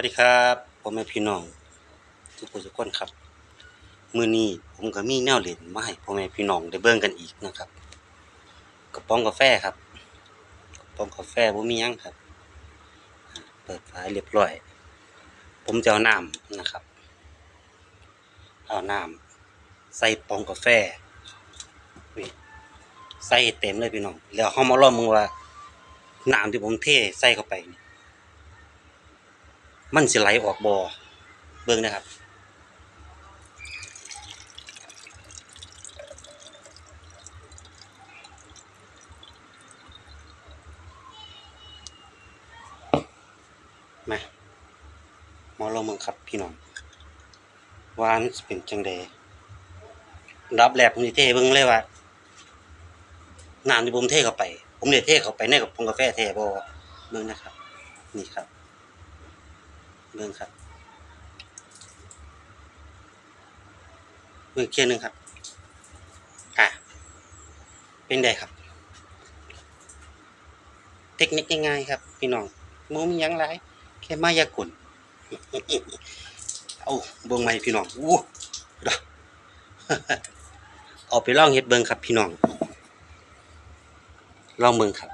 วัสดีครับผมแม่พี่น้อง ทุกคนทุกคนครับมื้อนี้ผมก็มีแนวเล่นมาให้พ่อแม่พี่น้องได้เบิ่งกันอีกนะครับกระป๋องกาแฟครับกระป๋องกาแฟบ่มียังครับ เปิดฝาเรียบร้อย ผมจะเอาน้ำนะครับ เอาน้ำใส่ปองกาแฟใส่เต็มเลยพี่น้องแล้วเฮามาลองมึงว่าน้ำที่ผมเทใส่เข้าไปนี่ มันสิไหลออกบ่อเบิ่งนะครับ มามาลงเบิ่งครับพี่น้องวานเป็นจังไดอันดับแรกผมสิเทให้เบิ่งเลยว่าน้ำที่ผมเทเข้าไป ผมได้เทเข้าไปในกับผงกาแฟแท้บ่เบิ่งนะครับ นี่ครับ เบิ่งครับเบิ่งอีกเคียหนึ่งครับ อะ เป็นไดครับ เทคนิคง่ายๆครับ พี่น้องบ่มียังหลายแค่มายากลเอาเบิ่งใหม่พี่น้องอู้ดอกเอาไปลองเฮ็ดเบิ่งครับ พี่น้อง ลองเบิ่งครับ